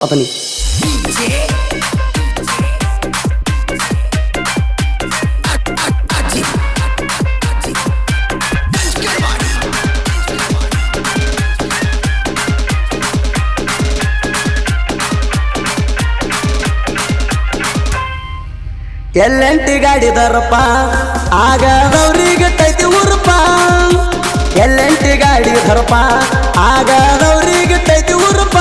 Apa nih? ಎಲ್ಲೆಂಟಿ ಗಾಡಿ ದರಪ್ಪ ಆಗದವ್ರಿಗೆ ತೈತಿ ಉರುಪ ಎಲ್ಲೆಂಟಿ ಗಾಡಿ ದರಪ್ಪ ಆಗದವ್ರಿಗೆ ತೈತಿ ಉರುಪ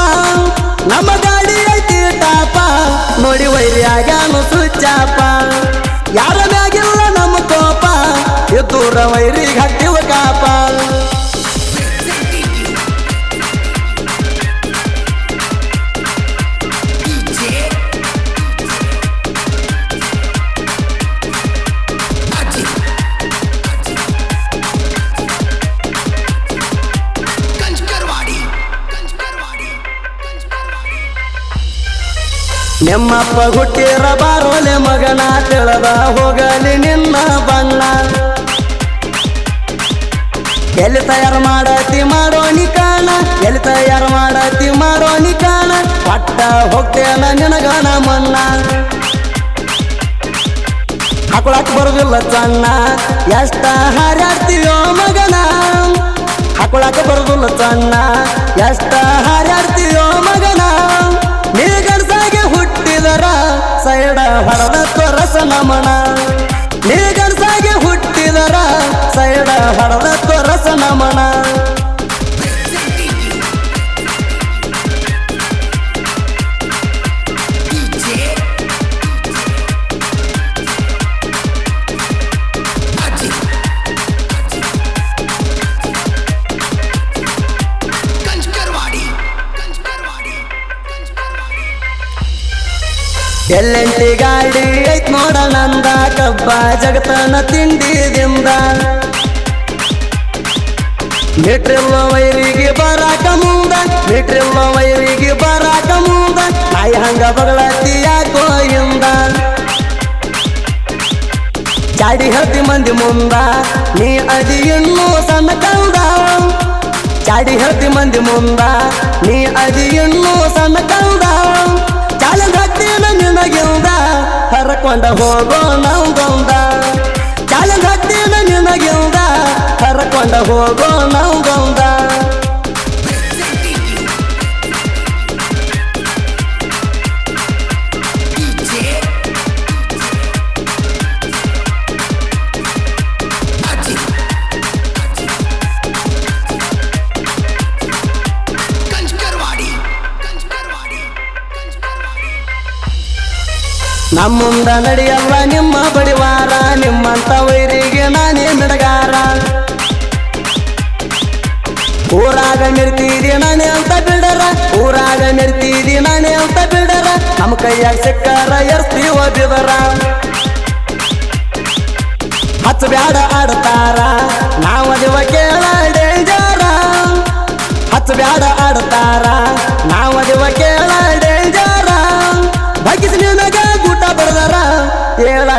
ನಮ್ಮ ಗಾಡಿ ಐತಿ ಟಾಪ. ನೋಡಿ ವೈರಿ ಆಗ್ಯಾನು ಸುಚ್ಚಾಪ ಯಾರ ಮ್ಯಾಗಿಲ್ಲ ನಮ್ಮ ಕೋಪ. ಎದ್ದೂರ ವೈರಿ ಹತ್ತಿವ ನಿಮ್ಮಪ್ಪ ಹುಟ್ಟಿರ ಬಾರೋಲೆ ಮಗನ ತಿಳದ ಹೋಗಲಿ ನಿನ್ನ ಬಣ್ಣ ಎಲ್ಲಿ ತಯಾರು ಮಾಡತಿ ಮಾಡೋನಿ ಕಾಣ, ಎಲ್ಲಿ ತಯಾರು ಮಾಡತಿ ಮಾಡೋನಿ ಕಾಣ, ಪಟ್ಟ ಹೋಗ್ತೇನ ನಿನಗನ ಮನ್ನ. ಹಾಕೊಳಕ್ ಬರುದಿಲ್ಲ ಚಣ್ಣ ಎಷ್ಟ ಹಾರಾಡ್ತೀಯೋ ಮಗನ. ಹಾಕೊಳಕ್ ಬರುದಿಲ್ಲ ಚಣ್ಣ ಎಷ್ಟ ಹಾರಾಡ್ತೀಯೋ ಮಗನ. ಹೊಡೆದ ತೊರಸ ನಮಣ ನೀ ಹುಟ್ಟಿದರ ಸೈಡ ಹೊಡೆದ ಎಲ್ಲೆಂಟಿ ಗಾಡಿ ಐತ್ ನೋಡ ನಂದ ಕಬ್ಬ ಜಗತನ ತಿಂಡಿದಿಂದ ಮಿಟ್ರಿಲ್ಲ ವೈರಿಗೆ ಬರಾಕ ಮುಂದ, ಮಿಟ್ರಿಲ್ಲ ವೈರಿಗೆ ಬರಾಕ ಮುಂದ, ನಾಯಿ ಹಂಗ ಬಗಳತಿಯಾಕೋ ಇಂದ ಚಾಡಿ ಹತ್ತಿ ಮಂದಿ ಮುಂದ, ನೀ ಅದಿ ಇನ್ನೂ ಸಣ್ಣ ಕಂದ ಚಾಡಿ ಹತ್ತಿ ಮಂದಿ ಮುಂದ, ನೀ ಅದಿ ಇನ್ನೂ ಸಣ್ಣ ಕಂದ ಹಾಕ್ತೀನ ನಿನಗಿಂದ ಹರಕೊಂಡ ಹೋಗೋ ನೌಗೌದ ಹಾಕ್ತೀನ ನಿನಗಿಂದ ಹರಕೊಂಡ ಹೋಗೋ ನೌಗೌದ ನಮ್ಮುಂದ ನಡೆಯಲ್ಲ ನಿಮ್ಮ ಬಡಿವಾರ, ನಿಮ್ಮಂತ ವೈರಿಗೆ ನಾನೇ ಮಿಡಗಾರ ಊರಾಗ ಮಿರ್ತೀರಿ ನಾನೇ ಅಂತ ಬಿಡರ, ಊರಾಗ ಮಿರ್ತೀರಿ ನಾನೇ ಅಂತ ಬಿಡರ, ನಮ್ಮ ಕೈಯಾಗ ಸಿಕ್ಕಾರ ಎರ್ತಿ ಬಿದರ ಹಚ್ಚ ಬ್ಯಾಡ ಆಡ್ತಾರ ನಾವದಿವ ಕೇಳ ಡೇಂಜರ ಹಚ್ಚ ಬ್ಯಾಡ ಆಡ್ತಾರ ನಾವದಿವ ಕೇಳ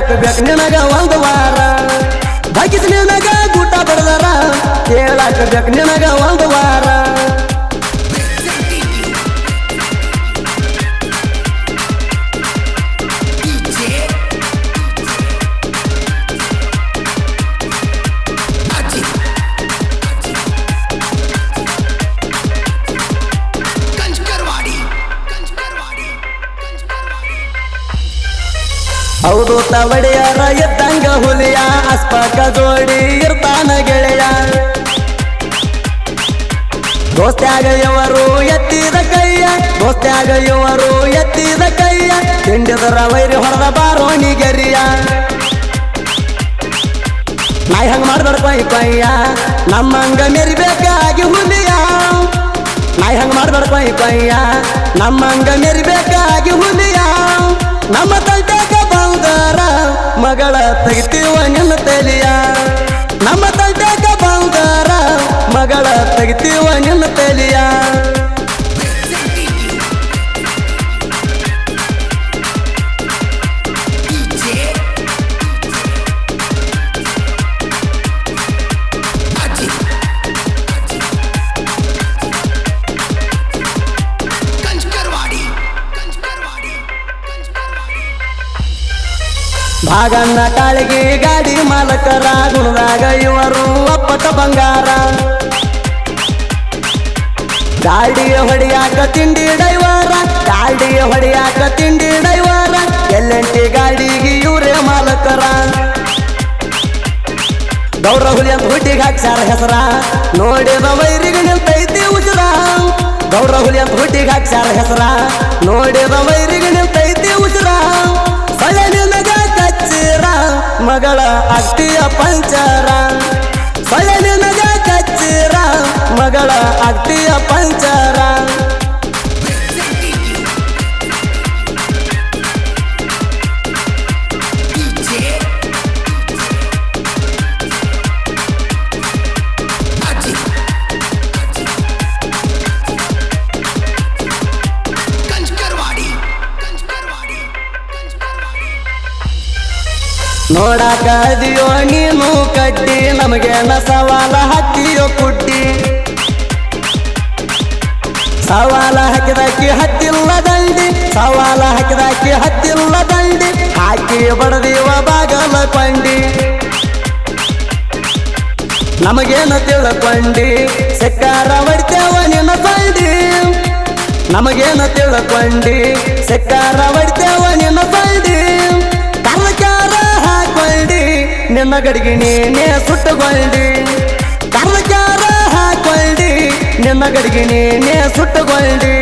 ಹೇಳಾಕ ಬೇಕು ನಿನಗ ಒಂದು ವಾರ. ಬಗ್ಗಿಸಿ ನಿನಗ ಗೂಟ ಬಡದಾರ. ಹೇಳಾಕ ಬೇಕು ನಿನಗ ಒಂದು ಹೌದು ತವಡಿಯರ ಎದ್ದಂಗ ಹುಲಿಯ ಅಸ್ಪಕ ಜೋಡಿ ಇರ್ತಾನ ಗೆಳೆಯ. ದೋಸ್ತ್ಯಾಗ ಇವರು ಎತ್ತಿದ ಕೈಯ ದೋಸ್ತ್ಯಾಗ ಇವರು ಎತ್ತಿದ ಕೈಯ, ತಿಂಡಿದರ ವೈರಿ ಹೊರದ ಬಾರೋಣಿ ಗೆರಿಯ. ನಾಯಿ ಹಂಗ ಮಾಡ್ಬೇಡ ಪೈ ಪಯ್ಯ ನಮ್ಮಂಗ ಮೆರಿಬೇಕಾಗಿ ಹುಲಿಯ. ನಾಯಿ ಹಂಗ ಮಾಡ್ಬೇಡ ಪೈ ಪಯ್ಯ ನಮ್ಮಂಗ ಮೆರಿಬೇಕಾಗಿ ಹುಲಿಯ. ನಮ್ಮ ಬಂಗಾರ ಮಗಳ ತೆಗಿತೀವ ನಿನ್ನ ತಲಿಯ. ನಮ್ಮ ಭಾಗಣ್ಣ ಕಾಳಿಗೆ ಗಾಡಿ ಮಾಲಕರ ಗುಣದಾಗ ಇವರು ಅಪ್ಪಟ ಬಂಗಾರ. ಗಾಡಿಯ ಹೊಡಿಯಾಕ ತಿಂಡಿ ಡೈವರ ಗಾಡಿಯ ಹೊಡಿಯಾಕ ತಿಂಡಿ ಡೈವರ ಎಲ್ಲೆಂಟಿ ಗಾಡಿಗೆ ಇವರೇ ಮಾಲಕರ. ಗೌರ ಹುಲಿ ಅಂತ ಹುಟ್ಟಿಗೆ ಹಾಕ್ಸಾರ ಹೆಸರ. ನೋಡಿದ ವೈರಿಗೆ ನಿಂತೈತಿ ಉಸಿರ. ಗೌರ ಹುಲಿ ಅಂತ ಹುಟ್ಟಿಗೆ ಹಾಕ್ಸಾರ ಹೆಸರ. ನೋಡಿದ ವೈರಿಗೆ ನಿಂತೈತಿ ಸೊಳ್ಳೆ ನಿನಗ ಕಚ್ಚಿರ ಮಗಳ ಅಕ್ತಿಯ ಪಂಚರ. ಸೊಳ್ಳೆ ಕಚ್ಚಿರ ಮಗಳ ಅಕ್ತಿಯ ಪಂಚರ. ನೋಡಾಕ ಅದಿಯೋ ನೀನು ಕಟ್ಟಿ ನಮಗೇನ ಸವಾಲ ಹತ್ತಿಯೋ ಕುಟ್ಟಿ ಸವಾಲ ಹಾಕಿದಾಕಿ ಹತ್ತಿಲ್ಲ ದಂಡಿ ಸವಾಲ ಹಾಕಿದಾಕಿ ಹತ್ತಿಲ್ಲ ದಂಡಿ ಹಾಕಿ ಬಡದಿವ ಬಾಗಲ ಪಂಡಿ ನಮಗೇನ ತಿಳ್ಕೊಂಡಿ, ಸೆಕ್ಕಾರ ಹೊಡಿತೇವ ನಿನ್ನ ತಂಡಿ ನಮಗೇನ ತಿಳ್ಕೊಂಡಿ, ಸೆಕ್ಕಾರ ಹೊಡಿತೇವ ನಿನ್ನ ಕೊಂಡಿ ನಿನ್ನ ಗಡಿಗೆ ನೀನೇ ಸುಟ್ಟುಕೊಂಡಿ ಕರ್ಲಕಾರ ಹಾಕೊಂಡಿ ನಿನ್ನ ಗಡಿಗೆ ನೀನೇ ಸುಟ್ಟುಕೊಂಡಿ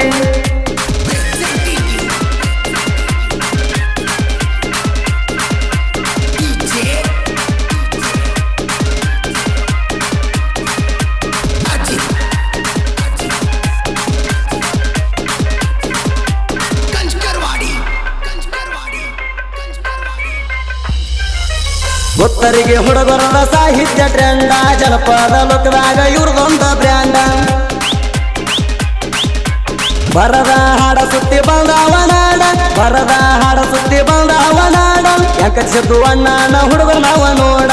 ಗೊತ್ತರಿಗೆ ಹುಡುಗರದ ಸಾಹಿತ್ಯ ಟ್ರೆಂಡ ಜನಪದ ಲೋಕದಾಗ ಇವ್ರದೊಂದ ಬ್ರ್ಯಾಂಡ. ಬರದ ಹಾಡ ಸುತ್ತಿ ಬಂದವನಾಡ ಬರದ ಹಾಡ ಸುತ್ತಿ ಬಂದವನಾಡ ಯಾಕ ಸಿದ್ದು ಅಣ್ಣನ ಹುಡುಗರು ನಾವ ನೋಡ.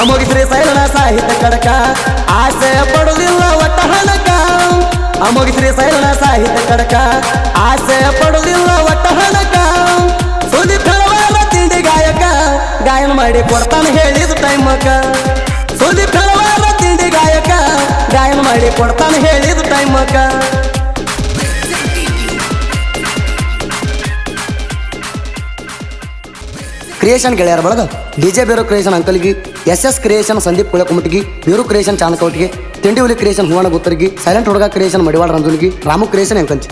ಅಮೋಗಿಸ್ರಿ ಸೈಲನ ಸಾಹಿತ್ಯ ಕಡಕ, ಆಸೆ ಪಡುದಿಲ್ಲ ಒಟ್ಟ ಹಣಕ. ಅಮೋಗಿಸ್ರಿ ಸೈಲನ ಸಾಹಿತ್ಯ ಕಡಕ, ಆಸೆ ಪಡುದಿಲ್ಲ ಒಟ್ಟ ಹಣಕ. ಮಾಡಿ ಕೊಡ್ತಾನೆ ಹೇಳಿದ ಟೈಮಕ ಕ್ರಿಯೇಷನ್ ಗೆಳೆಯರ ಬಳಗ ಡಿಜೆ ಬೇರೋ ಕ್ರಿಯೇಷನ್ ಅಂಕಲ್ಗಿ ಎಸ್ ಎಸ್ ಕ್ರಿಯೇಷನ್ ಸಂದೀಪ್ ಕುಳಕುಮಟಿಗೆ ಬೇರು ಕ್ರಿಯೇಷನ್ ಚಾನಕೌಟಿಗೆ ತಿಂಡಿ ಹುಲಿ ಕ್ರಿಯೇಷನ್ ಹೂವಣ ಗುತ್ತರಿಗೆ ಸೈಲೆಂಟ್ ಹುಡುಗ ಕ್ರಿಯೇಷನ್ ಮಡಿವಾಳ ರಂಜುನಿಗೆ ರಾಮು ಕ್ರಿಯೇಷನ್ ಅಂಕಂಚಿ